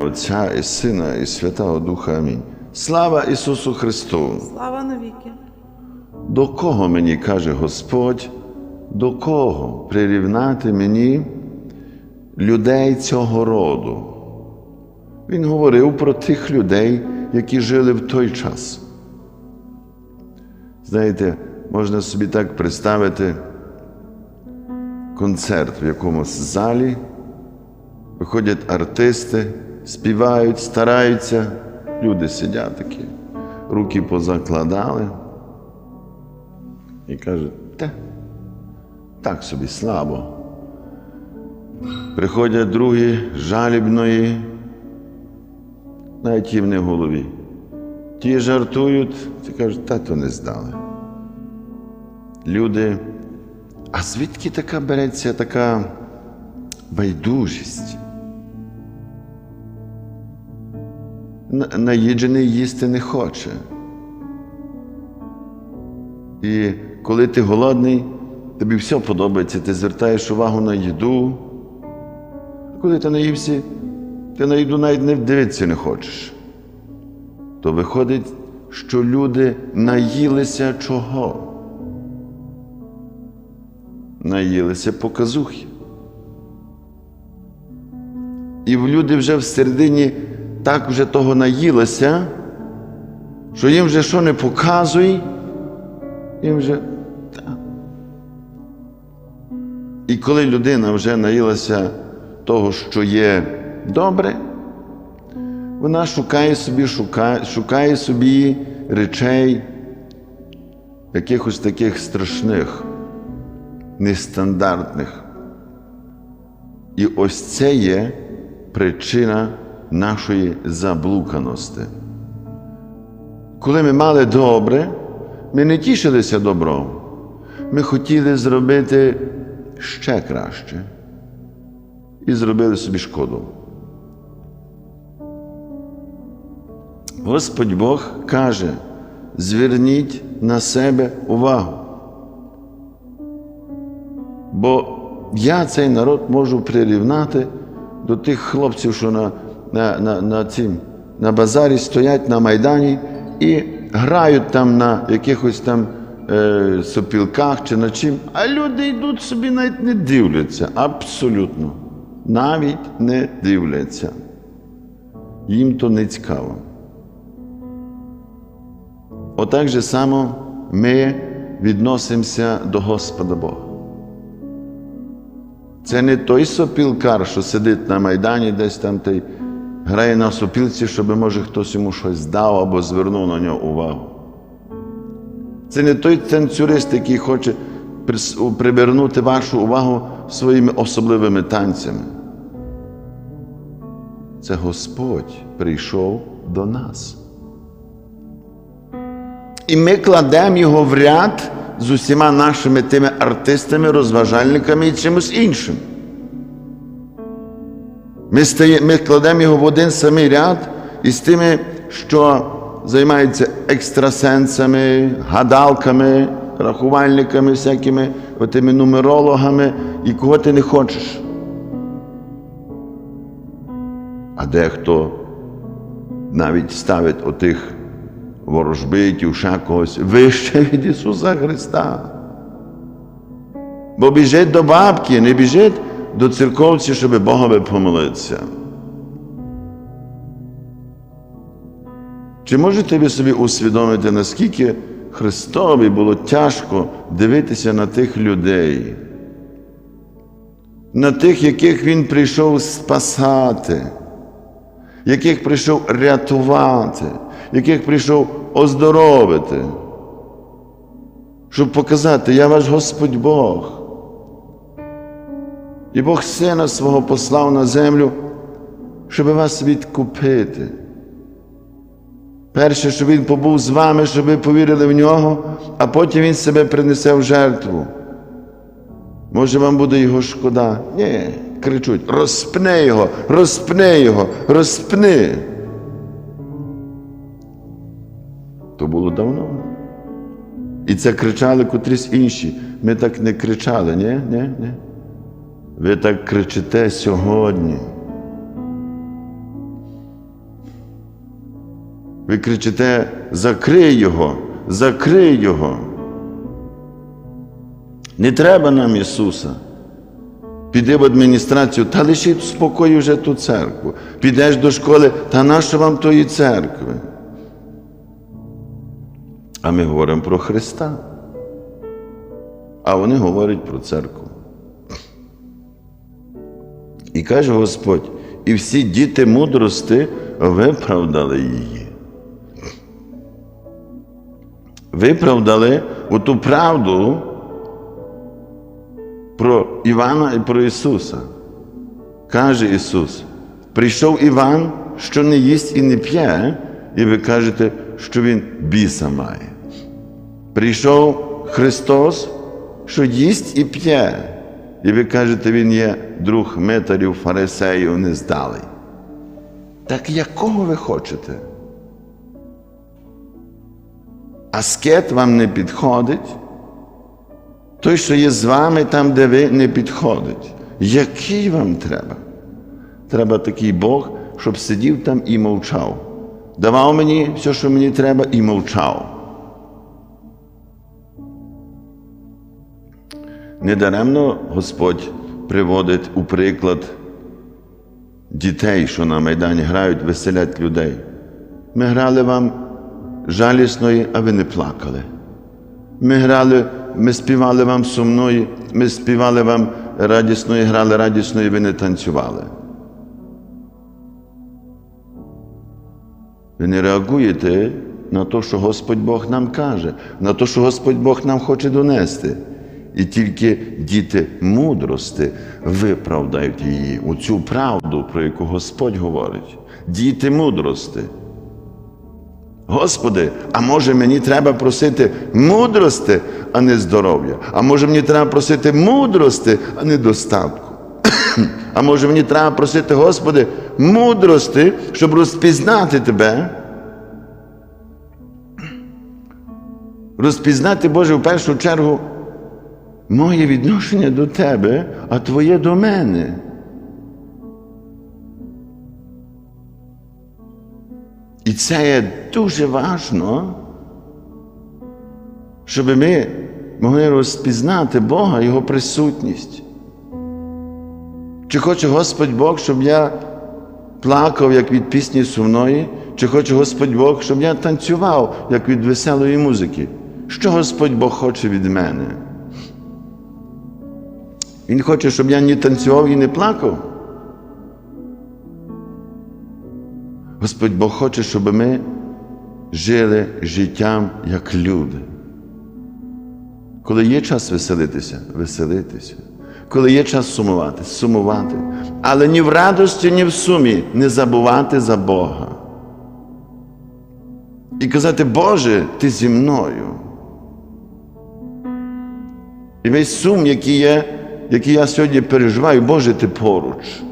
Отця і Сина, і Святого Духа. Амінь. Слава Ісусу Христу! Слава навіки. До кого мені каже Господь, до кого прирівнати мені людей цього роду? Він говорив про тих людей, які жили в той час. Знаєте, можна собі так представити концерт в якомусь залі, виходять артисти, співають, стараються, люди сидять такі, руки позакладали. І кажуть, та, так собі слабо. Приходять другі жалібної, навіть їм не в голові. Ті жартують, ті кажуть, та то не здали. Люди, а звідки така береться така байдужість? Наїджений їсти не хоче. І коли ти голодний, тобі все подобається, ти звертаєш увагу на їду. Коли ти наївся, ти на їду навіть не дивитися не хочеш. То виходить, що люди наїлися чого? Наїлися показухи. І в люди вже всередині так вже того наїлися, що їм вже що не показуй, їм вже. І коли людина вже наїлася того, що є добре, вона шукає собі, шукає, шукає собі речей, якихось таких страшних, нестандартних. І ось це є причина нашої заблуканості. Коли ми мали добре, ми не тішилися добром. Ми хотіли зробити ще краще і зробили собі шкоду. Господь Бог каже: зверніть на себе увагу. Бо я цей народ можу прирівнати до тих хлопців, що на, на, на, на, цім, на базарі стоять на Майдані і грають там на якихось там е, сопілках чи на чим, а люди йдуть собі навіть не дивляться. Абсолютно. Навіть не дивляться. Їм то не цікаво. Отак же само ми відносимося до Господа Бога. Це не той сопілкар, що сидить на Майдані, десь там та й грає на сопілці, щоб може хтось йому щось дав або звернув на нього увагу. Це не той танцюрист, який хоче привернути вашу увагу своїми особливими танцями. Це Господь прийшов до нас. І ми кладемо його в ряд з усіма нашими тими артистами, розважальниками і чимось іншим. Ми, стає, ми кладемо його в один самий ряд із тими, що займаються екстрасенсами, гадалками, рахувальниками, всякими отими нумерологами, і кого ти не хочеш. А дехто навіть ставить отих ворожбитів, ще когось вище від Ісуса Христа. Бо біжить до бабки, не біжить до церковців, щоб Богові помолитися. Чи можете ви собі усвідомити, наскільки Христові було тяжко дивитися на тих людей, на тих, яких Він прийшов спасати, яких прийшов рятувати, яких прийшов оздоровити, щоб показати, я ваш Господь Бог. І Бог Сина свого послав на землю, щоб вас відкупити. Перше, що Він побув з вами, щоб ви повірили в нього, а потім Він себе принесе в жертву. Може, вам буде його шкода? Ні, кричуть: розпни його, розпни його, розпни. То було давно. І це кричали котрісь інші. Ми так не кричали, ні? Ні? Ні? Ви так кричите сьогодні. Ви кричите: закрий його, закрий його. Не треба нам Ісуса. Піди в адміністрацію, та лишіть в спокої вже ту церкву. Підеш до школи, та нащо вам тої церкви? А ми говоримо про Христа. А вони говорять про церкву. І каже Господь, і всі діти мудрости виправдали її. Виправдали оту правду про Івана і про Ісуса. Каже Ісус: прийшов Іван, що не їсть і не п'є, і ви кажете, що Він біса має. Прийшов Христос, що їсть і п'є, і ви кажете, Він є друг митарів, фарисеїв, нездалий. Так якого ви хочете? Аскет вам не підходить? Той, що є з вами там, де ви не підходить. Який вам треба? Треба такий Бог, щоб сидів там і мовчав. Давав мені все, що мені треба, і мовчав. Недаремно Господь приводить у приклад дітей, що на Майдані грають, веселять людей. Ми грали вам жалісної, а ви не плакали. Ми грали, ми співали вам сумної, ми співали вам радісної, грали радісної, ви не танцювали. Ви не реагуєте на те, що Господь Бог нам каже, на те, що Господь Бог нам хоче донести. І тільки діти мудрости виправдають її, оцю правду, про яку Господь говорить. Діти мудрости. Господи, а може мені треба просити мудрости, а не здоров'я? А може мені треба просити мудрости, а не достатку? А може мені треба просити, Господи, мудрости, щоб розпізнати Тебе? Розпізнати, Боже, в першу чергу моє відношення до Тебе, а Твоє до мене. І це є дуже важно, щоб ми могли розпізнати Бога, Його присутність. Чи хоче Господь Бог, щоб я плакав, як від пісні сумної, чи хоче Господь Бог, щоб я танцював, як від веселої музики? Що Господь Бог хоче від мене? Він хоче, щоб я ні танцював і не плакав. Господь Бог хоче, щоб ми жили життям як люди. Коли є час веселитися, веселитися. Коли є час сумувати, сумувати. Але ні в радості, ні в сумі не забувати за Бога. І казати, Боже, Ти зі мною. І весь сум, який є, який я сьогодні переживаю, Боже, ти поруч.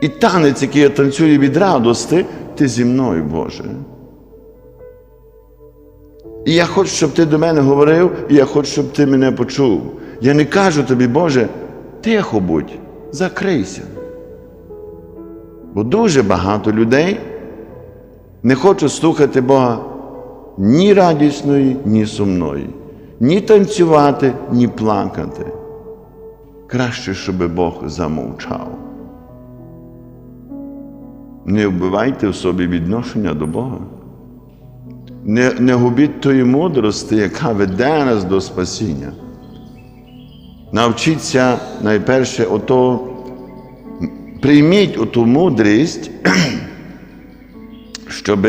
І танець, який я танцюю від радости, ти зі мною, Боже. І я хочу, щоб ти до мене говорив, і я хочу, щоб ти мене почув. Я не кажу тобі, Боже, тихо будь, закрийся. Бо дуже багато людей не хочуть слухати Бога ні радісної, ні сумної, ні танцювати, ні плакати. Краще, щоб Бог замовчав. Не вбивайте в собі відношення до Бога. Не, не губіть тої мудрості, яка веде нас до спасіння. Навчіться найперше ото, прийміть оту мудрість, щоб,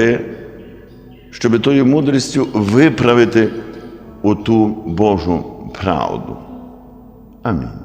щоб тою мудрістю виправити оту Божу правду. Амінь.